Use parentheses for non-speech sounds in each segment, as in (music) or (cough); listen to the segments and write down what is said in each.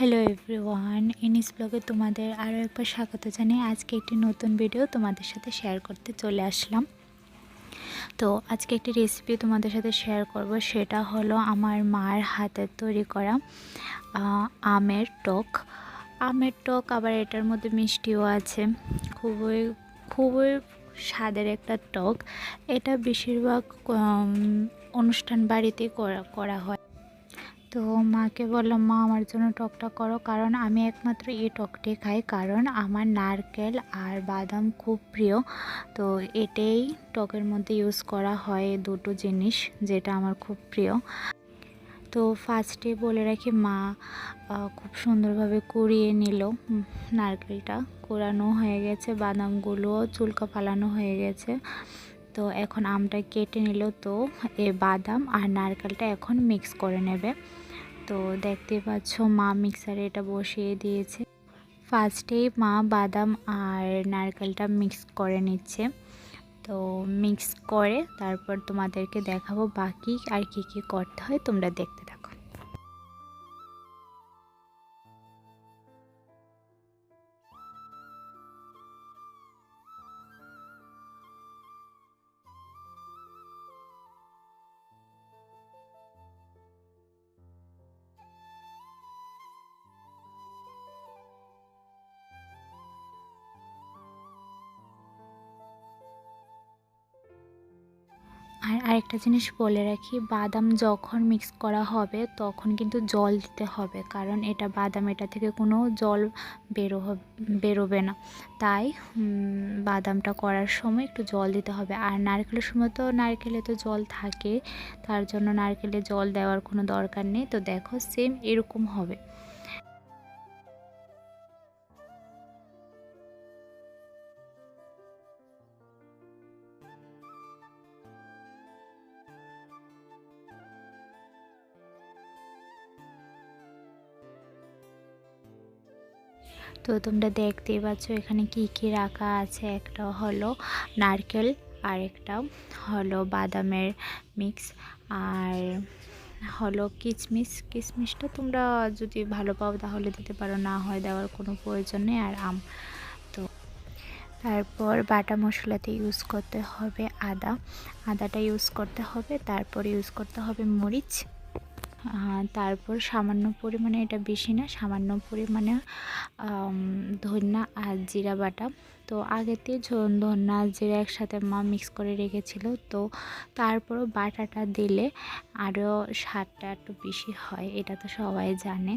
Hello everyone ইনিস ব্লগে তোমাদের আরও একবার স্বাগত জানাই আজকে একটি নতুন ভিডিও তোমাদের সাথে শেয়ার করতে চলে আসলাম। তো আজকে একটি রেসিপি তোমাদের সাথে শেয়ার করব, সেটা হলো আমার মার হাতের তৈরি করা আমের টক। আমের টক আবার এটার মধ্যে মিষ্টিও আছে, খুবই খুবই স্বাদের একটা টক। এটা বেশিরভাগ অনুষ্ঠান বাড়িতেই করা করা হয়। তো মাকে বললাম, মা, আমার জন্য টকটা করো। কারণ আমি একমাত্র এই টকটি খাই। কারণ আমার নারকেল আর বাদাম খুব প্রিয়। তো এটাই টকের মধ্যে ইউজ করা হয় দুটো জিনিস যেটা আমার খুব প্রিয়। তো ফার্স্টে বলে রাখি, মা খুব সুন্দরভাবে কুড়িয়ে নিল নারকেলটা। কোরানো হয়ে গেছে বাদামগুলো চুলকা ফালানো হয়ে গেছে। তো এখন আমটা কেটে নিল তো, এ বাদাম আর নারকেলটা এখন মিক্স করে নেবে। তো দেখতে পাচ্ছ মা মিক্সারে এটা বসিয়ে দিয়েছে। ফার্স্টেই মা বাদাম আর নারকেলটা মিক্স করে নিচ্ছে। তো মিক্স করে তারপর তোমাদেরকে দেখাবো বাকি আর কি কি করতে হয়, তোমরা দেখতে আর আরেকটা জিনিস বলে রাখি, বাদাম যখন মিক্স করা হবে তখন কিন্তু জল দিতে হবে। কারণ এটা বাদাম, এটা থেকে কোনো জল বেরো বেরোবে না। তাই বাদামটা করার সময় একটু জল দিতে হবে। আর নারকেলের সময় তো নারকেলে তো জল থাকে, তার জন্য নারকেলে জল দেওয়ার কোনো দরকার নেই। তো দেখো সেম এরকম হবে। তো তোমরা দেখতেই পাচ্ছ এখানে কি কি রাখা আছে। একটা হলো নারকেল আর একটা হলো বাদামের মিক্স আর হলো কিচমিচ কিচমিচটা তোমরা যদি ভালো পাও তাহলে দিতে পারো, না হয় দেওয়ার কোনো প্রয়োজন নেই, আর আম। তো তারপর বাটা মশলাতে ইউজ করতে হবে আদা। আদাটা ইউজ করতে হবে, তারপর ইউজ করতে হবে মরিচ। তারপর সামান্য পরিমাণে, এটা বেশি না, সামান্য পরিমাণে ধন্যা আর জিরা বাটা। তো আগে আগেতে ধন্যা জিরা একসাথে মা মিক্স করে রেখেছিল। তো তারপরও বাটাটা দিলে আরও স্বাদটা একটু বেশি হয়, এটা তো সবাই জানে।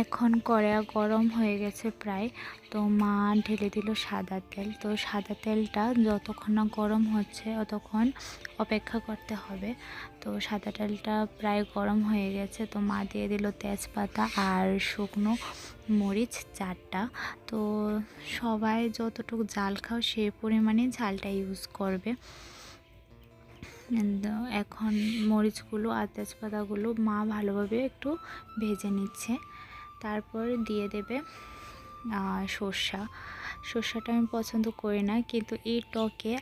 এখন কড়া গরম হয়ে গেছে প্রায়। তো মা ঢেলে দিল সাদা তেল। তো সাদা তেলটা যতক্ষণ না গরম হচ্ছে ততক্ষণ অপেক্ষা করতে হবে। তো সাদা তেলটা প্রায় গরম হয়ে গেছে। তো মা দিয়ে দিল তেজপাতা আর শুকনো মরিচ চারটা। তো সবাই যতটুকু জাল খাও সেই পরিমাণে ঝালটা ইউজ করবে। এখন মরিচগুলো আর তেজপাতাগুলো মা ভালোভাবে একটু ভেজে নিচ্ছে। তারপর দিয়ে দেবে সর্ষা। সর্ষাটা আমি পছন্দ করি না, কিন্তু এই টকে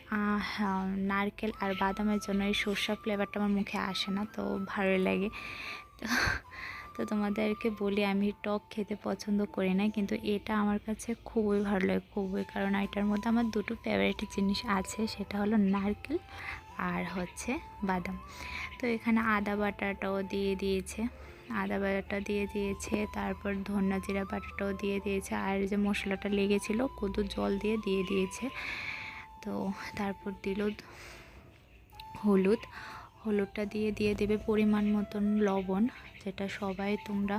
নারকেল আর বাদামের জন্য এই সর্ষা ফ্লেভারটা আমার মুখে আসে না, তো ভালো লাগে। তো তোমাদেরকে বলি, আমি টক খেতে পছন্দ করি না, কিন্তু এটা আমার কাছে খুবই ভালো লাগে, খুবই। কারণ এটার মধ্যে আমার দুটো ফেভারিট জিনিস আছে, সেটা হলো নারকেল আর হচ্ছে বাদাম। তো এখানে আদা বাটাটাও দিয়ে দিয়েছে। আদা বাটাটা দিয়ে দিয়েছে, তারপর ধন্যা জিরা বাটাটাও দিয়ে দিয়েছে, আর যে মশলাটা লেগেছিল কুদুর জল দিয়ে দিয়ে দিয়েছে। তো তারপর দিল হলুদ হলুদটা দিয়ে দিয়ে দেবে পরিমাণ মতন লবণ, যেটা সবাই তোমরা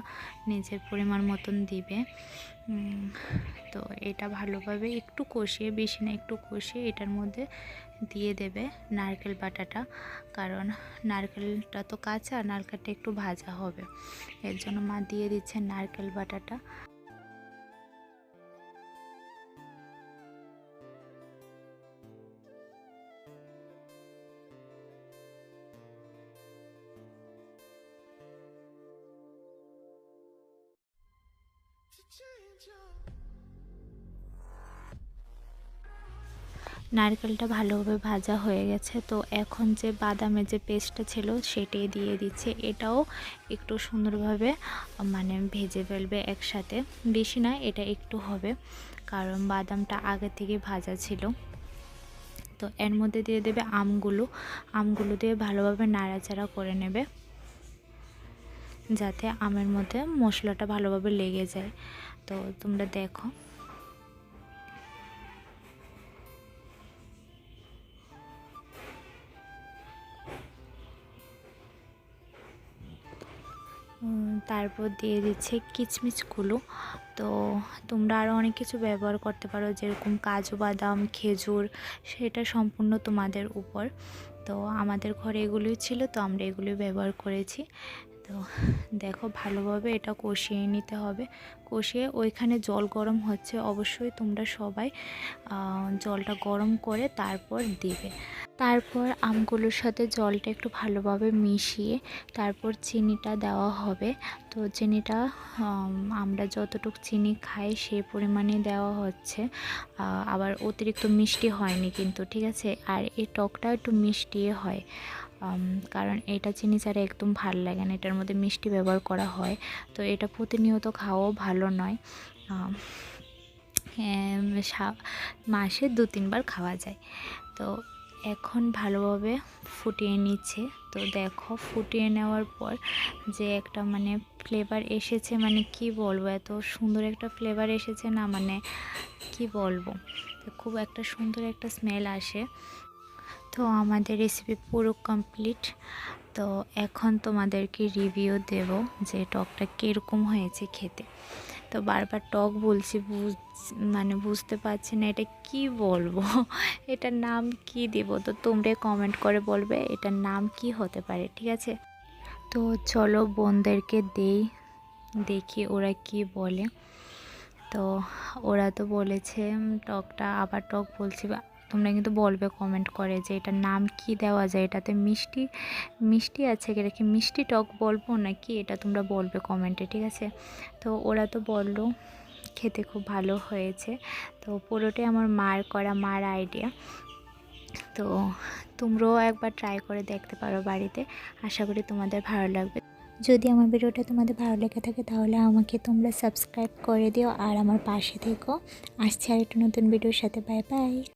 নিজের পরিমাণ মতন দিবে। তো এটা ভালোভাবে একটু কষিয়ে, বেশি না একটু কষিয়ে এটার মধ্যে দিয়ে দেবে নারকেল বাটাটা, কারণ নারকেলটা তো কাঁচা, নারকেলটা একটু ভাজা হবে। এর জন্য মা দিয়ে দিচ্ছে নারকেল বাটাটা। নারকেলটা ভালোভাবে ভাজা হয়ে গেছে, তো এখন যে বাদামের যে পেস্টটা ছিল সেটাই দিয়ে দিচ্ছে। এটাও একটু সুন্দরভাবে মানে ভেজে ফেলবে একসাথে। বেশি না, এটা একটু হবে, কারণ বাদামটা আগে থেকে ভাজা ছিল। তো এর মধ্যে দিয়ে দেবে আমগুলো। আমগুলো দিয়ে ভালোভাবে নাড়াচাড়া করে নেবে, যাতে আমের মধ্যে মশলাটা ভালোভাবে লেগে যায়। তো তোমরা দেখো। তারপর দিয়ে দিচ্ছে কিচমিচগুলো। তো তোমরা আরও অনেক কিছু ব্যবহার করতে পারো, যেরকম কাজু বাদাম, খেজুর, সেটা সম্পূর্ণ তোমাদের উপর। তো আমাদের ঘরে এগুলোই ছিল, তো আমরা এগুলোই ব্যবহার করেছি। তো দেখো ভালোভাবে এটা কষিয়ে নিতে হবে। কষিয়ে ওইখানে জল গরম হচ্ছে, অবশ্যই তোমরা সবাই জলটা গরম করে তারপর দিবে। তারপর আমগুলোর সাথে জলটা একটু ভালোভাবে মিশিয়ে তারপর চিনিটা দেওয়া হবে। তো চিনিটা আমরা যতটুকু চিনি খাই সে পরিমাণে দেওয়া হচ্ছে। আবার অতিরিক্ত মিষ্টি হয়নি কিন্তু, ঠিক আছে? আর এই টকটা একটু মিষ্টি হয়। কারণ এটা চিনি ছাড়া একদম ভালো লাগে না। এটার মধ্যে মিষ্টি ব্যবহার করা হয়। তো এটা প্রতিনিয়ত খাওয়াও ভালো নয়। মাসে দু, তিনবার খাওয়া যায়। তো এখন ভালোভাবে ফুটিয়ে নিচ্ছে। তো দেখো, ফুটিয়ে নেওয়ার পর যে একটা মানে ফ্লেভার এসেছে মানে কি বলব, এত সুন্দর একটা ফ্লেভার এসেছে না মানে কি বলব তো খুব একটা সুন্দর একটা স্মেল আসে। তো আমাদের রেসিপি পুরো কমপ্লিট তো এখন তোমাদেরকে রিভিউ দেব যে টকটা কীরকম হয়েছে খেতে। তো বারবার টক বলছি মানে বুঝতে পারছি না এটা কি বলব? (laughs) এটার নাম কি দেব? তো তোমরা কমেন্ট করে বলবে এটার নাম কি হতে পারে, ঠিক আছে? তো চলো বোনদেরকে দেই, দেখি ওরা কি বলে। তো ওরা তো বলেছে টকটা আবার টক বলছি তোমরা কিন্তু বলবে কমেন্ট করে যে এটার নাম কি দেওয়া যায়? এটাতে মিষ্টি মিষ্টি আছে এটা কি মিষ্টি টক বলব নাকি? এটা তোমরা বলবে কমেন্টে ঠিক আছে? তো ওরা তো বলল, খেতে খুব ভালো হয়েছে। তো পুরোটাই আমার মার করা, মার আইডিয়া তো তোমরাও একবার ট্রাই করে দেখতে পারো বাড়িতে। আশা করি তোমাদের ভালো লাগবে। যদি আমার ভিডিওটা তোমাদের ভালো লেগে থাকে তাহলে আমাকে তোমরা সাবস্ক্রাইব করে দিও আর আমার পাশে থেকো। আসছে আর একটা নতুন ভিডিওর সাথে। Bye bye